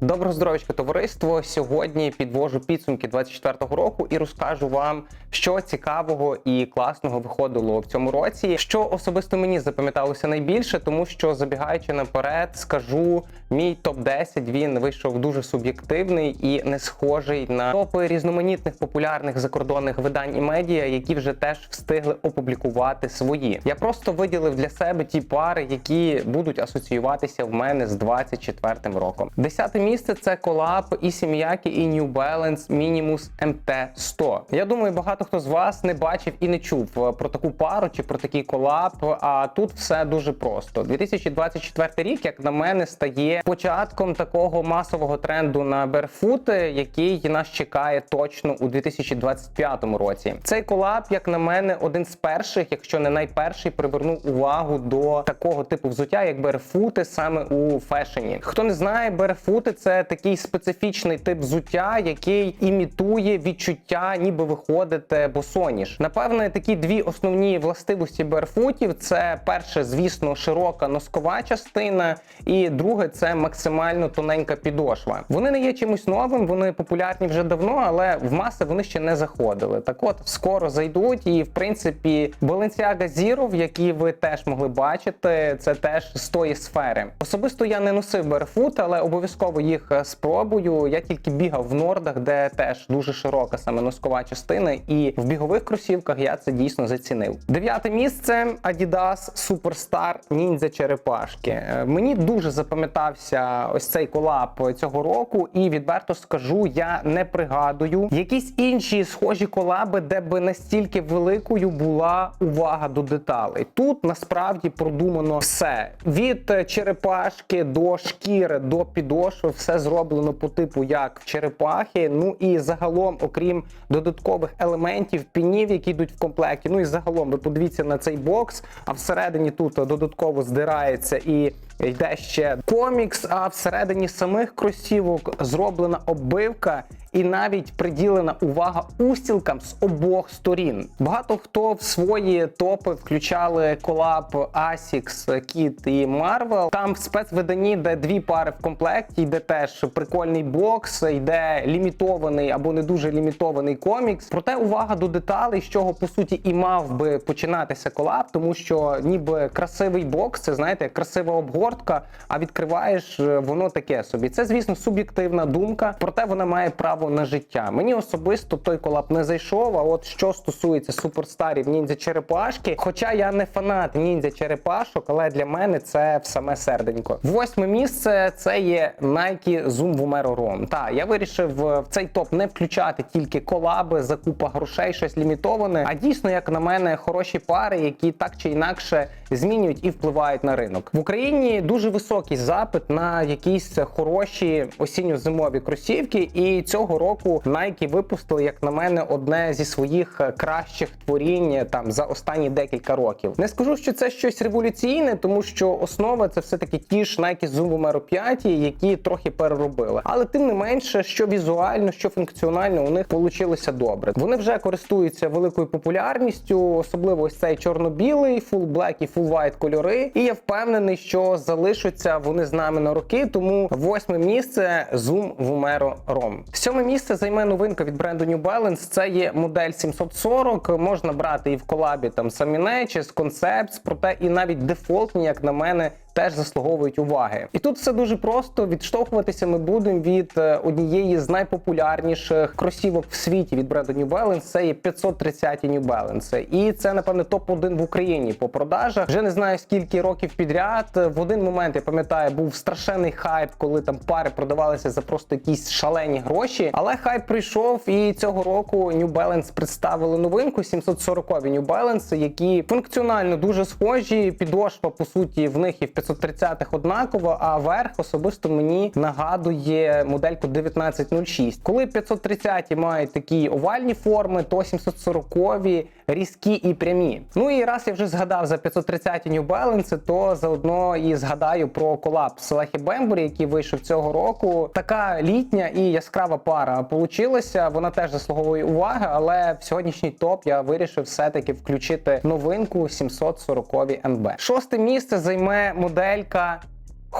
Доброго здоров'ячка, товариство. Сьогодні підвожу підсумки 24-го року і розкажу вам, що цікавого і класного виходило в цьому році. Що особисто мені запам'яталося найбільше, тому що забігаючи наперед, скажу мій топ 10 Він вийшов дуже суб'єктивний і не схожий на топи різноманітних популярних закордонних видань і медіа, які вже теж встигли опублікувати свої. Я просто виділив для себе ті пари, які будуть асоціюватися в мене з 24-м роком. Десяте місце це колаб і Сім'які, і New Balance Minimus MT100. Я думаю, багато хто з вас не бачив і не чув е, про таку пару чи про такий колаб. А тут все дуже просто. 2024 рік, як на мене, стає початком такого масового тренду на берфути, який нас чекає точно у 2025 році. Цей колаб, як на мене, один з перших, якщо не найперший, привернув увагу до такого типу взуття, як берфути, саме у фешені. Хто не знає, берфути це такий специфічний тип взуття, який імітує відчуття, ніби ви ходите босоніж. Напевне, такі дві основні властивості берфутів: це перше, звісно, широка носкова частина, і друге це максимально тоненька підошва. Вони не є чимось новим, вони популярні вже давно, але в маси вони ще не заходили. Так от скоро зайдуть, і в принципі Balenciaga Zero, які ви теж могли бачити, це теж з тої сфери. Особисто я не носив берфут, але обов'язково їх е, спробую. Я тільки бігав в нордах, де теж дуже широка саме носкова частина, і в бігових кросівках я це дійсно зацінив. Дев'яте місце Adidas Superstar Ninja Черепашки. Е, Мені дуже запам'ятався ось цей колаб цього року, і відверто скажу, я не пригадую якісь інші схожі колаби, де би настільки великою була увага до деталей. Тут насправді продумано все від е, черепашки до шкіри до підошви, все зроблено по типу як черепахи. Ну і загалом, окрім додаткових елементів, пінів, які йдуть в комплекті. Ну і загалом ви подивіться на цей бокс, а всередині тут додатково здирається і. Йде ще комікс, а всередині самих кросівок зроблена оббивка і навіть приділена увага устілкам з обох сторін. Багато хто в свої топи включали колаб Asics, Kit і Marvel. Там в спецвиданні, де дві пари в комплекті, йде теж прикольний бокс, йде лімітований або не дуже лімітований комікс. Проте увага до деталей, з чого по суті і мав би починатися колаб, тому що ніби красивий бокс, це знаєте, красива обгортка, а відкриваєш е, воно таке собі. Це, звісно, суб'єктивна думка, проте вона має право на життя. Мені особисто той колаб не зайшов. А от що стосується суперстарів ніндзя черепашки, хоча я не фанат ніндзя черепашок, але для мене це в саме серденько. Восьме місце це є Nike Zoom Vomero Rom. Та я вирішив е, в цей топ не включати тільки колаби, закупа грошей, щось лімітоване. А дійсно, як на мене, хороші пари, які так чи інакше змінюють і впливають на ринок в Україні. Дуже високий запит на якісь хороші осінньо-зимові кросівки, і цього року Nike випустили, як на мене, одне зі своїх кращих творінь там за останні декілька років. Не скажу, що це щось революційне, тому що основа це все таки ті ж Nike Zoom Vomero 5, які трохи переробили. Але тим не менше, що візуально, що функціонально у них вийшло добре. Вони вже користуються великою популярністю, особливо ось цей чорно-білий, full black і full white кольори. І я впевнений, що залишаться вони з нами на роки. Тому восьме місце Zoom Vomero ROM. Сьоме місце займе новинка від бренду New Balance. Це є модель 740. Можна брати і в колабі там самі чи з Concepts, проте і навіть дефолтні, як на мене. Теж заслуговують уваги, і тут все дуже просто. Відштовхуватися ми будемо від е, однієї з найпопулярніших кросівок в світі від бренду New Balance. Це є 530 New Balance. І це напевне топ 1 в Україні по продажах. Вже не знаю скільки років підряд. В один момент я пам'ятаю, був страшенний хайп, коли там пари продавалися за просто якісь шалені гроші. Але хайп прийшов, і цього року New Balance представили новинку 740 New Balance, які функціонально дуже схожі. Підошва по суті в них і в 530-х однаково, а верх особисто мені нагадує модельку 1906. Коли 530 мають такі овальні форми, то 740-ві різкі і прямі. Ну і раз я вже згадав за 530 New Balance, то заодно і згадаю про колапс Селехі Бембурі, який вийшов цього року. Така літня і яскрава пара получилася. Вона теж заслуговує уваги, але в сьогоднішній топ я вирішив все-таки включити новинку 740 НБ. Шосте місце займе моделька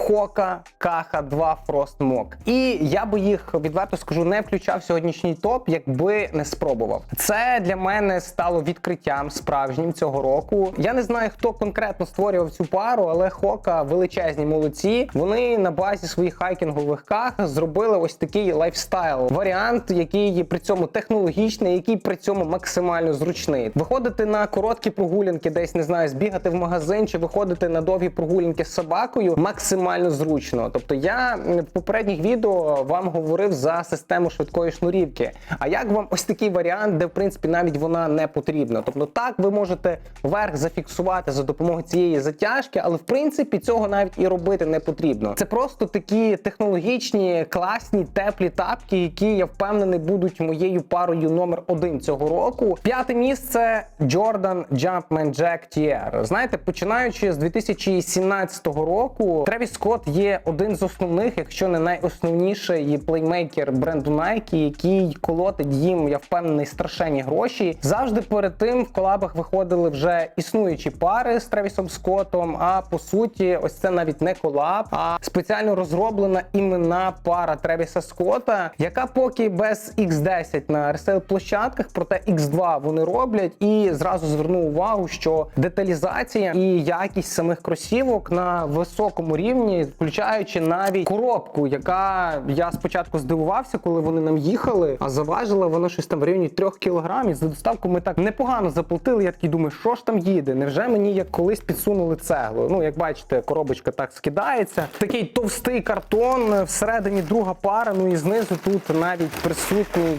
Хока, Каха 2 Frost Mock. І я би їх відверто скажу не включав сьогоднішній топ, якби не спробував. Це для мене стало відкриттям справжнім цього року. Я не знаю, хто конкретно створював цю пару, але Хока величезні молодці. Вони на базі своїх хайкінгових ках зробили ось такий лайфстайл варіант, який при цьому технологічний, який при цьому максимально зручний. Виходити на короткі прогулянки, десь не знаю, збігати в магазин чи виходити на довгі прогулянки з собакою максимально зручно. Тобто я в попередніх відео вам говорив за систему швидкої шнурівки. А як вам ось такий варіант, де в принципі навіть вона не потрібна? Тобто так ви можете верх зафіксувати за допомогою цієї затяжки, але в принципі цього навіть і робити не потрібно. Це просто такі технологічні, класні, теплі тапки, які я впевнений будуть моєю парою номер один цього року. П'яте місце Jordan Jumpman Jack TR. Знаєте, починаючи з 2017 року, Тревіс Скотт є один з основних, якщо не найосновніший плеймейкер бренду Nike, який колотить їм, я впевнений, страшенні гроші. Завжди перед тим в колабах виходили вже існуючі пари з Тревісом Скоттом. А по суті, ось це навіть не колаб, а спеціально розроблена іменна пара Тревіса Скотта, яка поки без X10 на ресейл площадках, проте X2 вони роблять. І зразу зверну увагу, що деталізація і якість самих кросівок на високому рівні, включаючи навіть коробку, яка я спочатку здивувався, коли вони нам їхали, а заважила вона щось там в районі 3 кілограмів. За доставку ми так непогано заплатили. Я такий думаю, що ж там їде? Невже мені як колись підсунули цеглу? Ну, як бачите, коробочка так скидається. Такий товстий картон, всередині друга пара, ну і знизу тут навіть присутній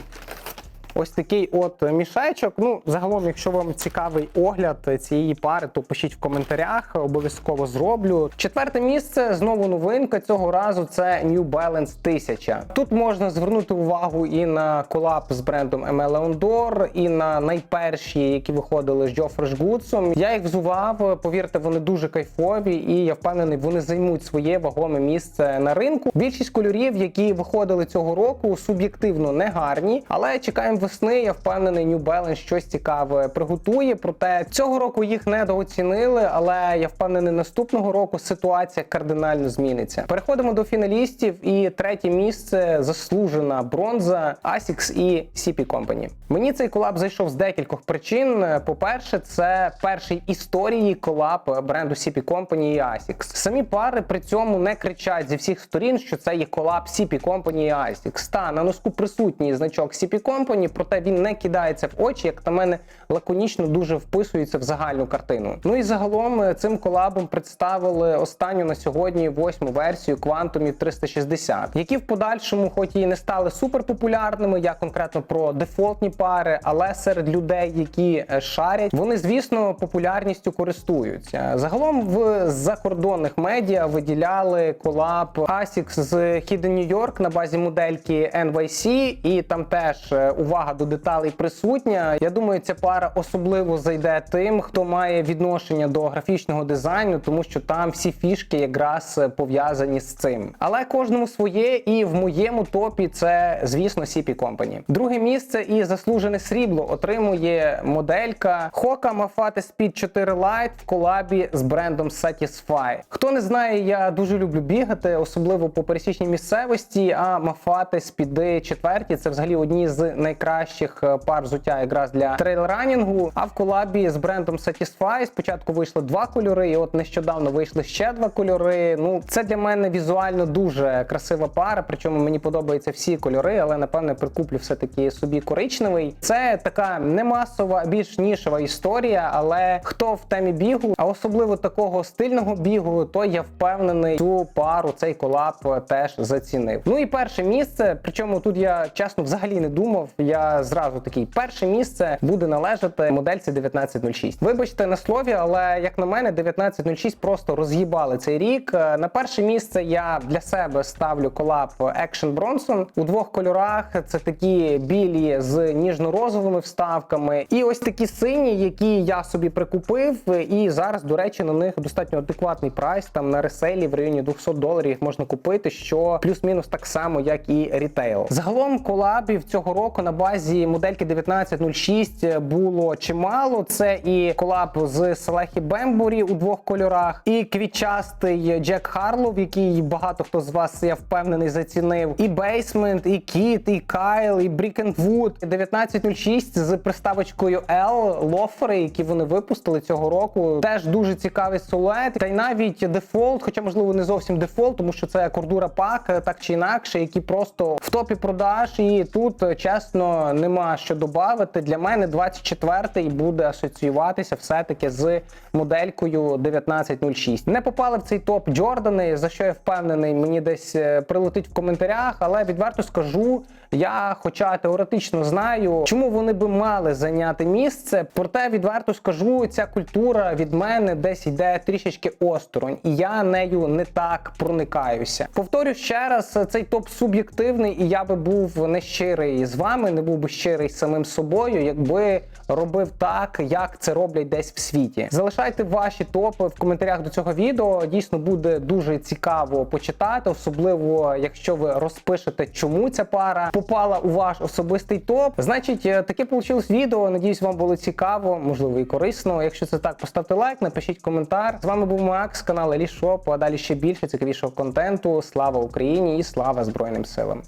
Ось такий от мішечок. Ну, загалом, якщо вам цікавий огляд цієї пари, то пишіть в коментарях, обов'язково зроблю. Четверте місце знову новинка. Цього разу це New Balance 1000. Тут можна звернути увагу і на колаб з брендом ML Leon і на найперші, які виходили з Джофреш Гудсом. Я їх взував. Повірте, вони дуже кайфові, і я впевнений, вони займуть своє вагоме місце на ринку. Більшість кольорів, які виходили цього року, суб'єктивно не гарні, але чекаємо весни. Я впевнений, New Balance щось цікаве приготує. Проте цього року їх недооцінили, але я впевнений, наступного року ситуація кардинально зміниться. Переходимо до фіналістів. І третє місце заслужена бронза Asics і CP Company. Мені цей колаб зайшов з декількох причин. По-перше, це перший історії колаб бренду CP Company і Asics. Самі пари при цьому не кричать зі всіх сторін, що це є колаб CP Company і Asics. Та на носку присутній значок CP Company, проте він не кидається в очі, як на мене лаконічно дуже вписується в загальну картину. Ну і загалом е, цим колабом представили останню на сьогодні восьму версію Quantum 360, які в подальшому, хоч і не стали суперпопулярними, я конкретно про дефолтні пари, але серед людей, які е, шарять, вони звісно популярністю користуються. Загалом в закордонних медіа виділяли колаб ASICS з Hidden New York на базі модельки NYC, і там теж е, увага до деталей присутня. Я думаю, ця пара особливо зайде тим, хто має відношення до графічного дизайну, тому що там всі фішки якраз пов'язані з цим. Але кожному своє, і в моєму топі це, звісно, CP Company. Друге місце і заслужене срібло отримує моделька Hoka Mafate Speed 4 Lite в колабі з брендом Satisfy. Хто не знає, я дуже люблю бігати, особливо по пересічній місцевості. А Mafate Speed 4 це взагалі одні з найкращих е, пар взуття якраз для трейлранінгу. А в колабі з брендом Satisfy спочатку вийшло два кольори, і от нещодавно вийшли ще два кольори. Ну це для мене візуально дуже красива пара. Причому мені подобаються всі кольори, але напевне прикуплю все таки собі коричневий. Це така не масова, більш нішева історія. Але хто в темі бігу, а особливо такого стильного бігу, то я впевнений, цю пару цей колаб теж зацінив. Ну і перше місце. Причому тут я чесно взагалі не думав. Я зразу такий перше місце буде належати модельці 1906. Вибачте на слові, але як на мене, 1906 просто роз'їбали цей рік. Е, На перше місце я для себе ставлю колаб Action Bronson у двох кольорах. Це такі білі з ніжно-розовими вставками, і ось такі сині, які я собі прикупив. І зараз, до речі, на них достатньо адекватний прайс. Там на реселі в районі 200 доларів їх можна купити, що плюс-мінус так само, як і рітейл. Загалом колабів цього року на увазі модельки 1906 було чимало. Це і колаб з Селехі Бембурі у двох кольорах, і квітчастий Джек Харлов, який багато хто з вас я впевнений зацінив, і Бейсмент, і Кіт, і Кайл, і Брікенвуд. 1906 з приставочкою L, лофери, які вони випустили цього року. Теж дуже цікавий силует. Та й навіть дефолт, хоча можливо не зовсім дефолт, тому що це кордура пак, так чи інакше, які просто в топі продаж. І тут чесно нема що додати. Для мене 24-й буде асоціюватися все-таки з моделькою 1906. Не попали в цей топ Джордани, за що я впевнений, мені десь е, прилетить в коментарях, але відверто скажу. Я, хоча теоретично знаю, чому вони би мали зайняти місце, проте відверто скажу, ця культура від мене десь йде трішечки осторонь, і я нею не так проникаюся. Повторю ще раз, цей топ суб'єктивний, і я би був не щирий з вами, не був би щирий самим собою, якби робив так, як це роблять десь в світі. Залишайте ваші топи в коментарях до цього відео. Дійсно буде дуже цікаво почитати, особливо якщо ви розпишете, чому ця пара попала у ваш особистий топ. Значить, е, таке вийшло відео. Надіюсь, вам було цікаво, можливо і корисно. Якщо це так, поставте лайк, напишіть коментар. З вами був Макс, канал Елішоп. А далі ще більше цікавішого контенту. Слава Україні і слава Збройним силам.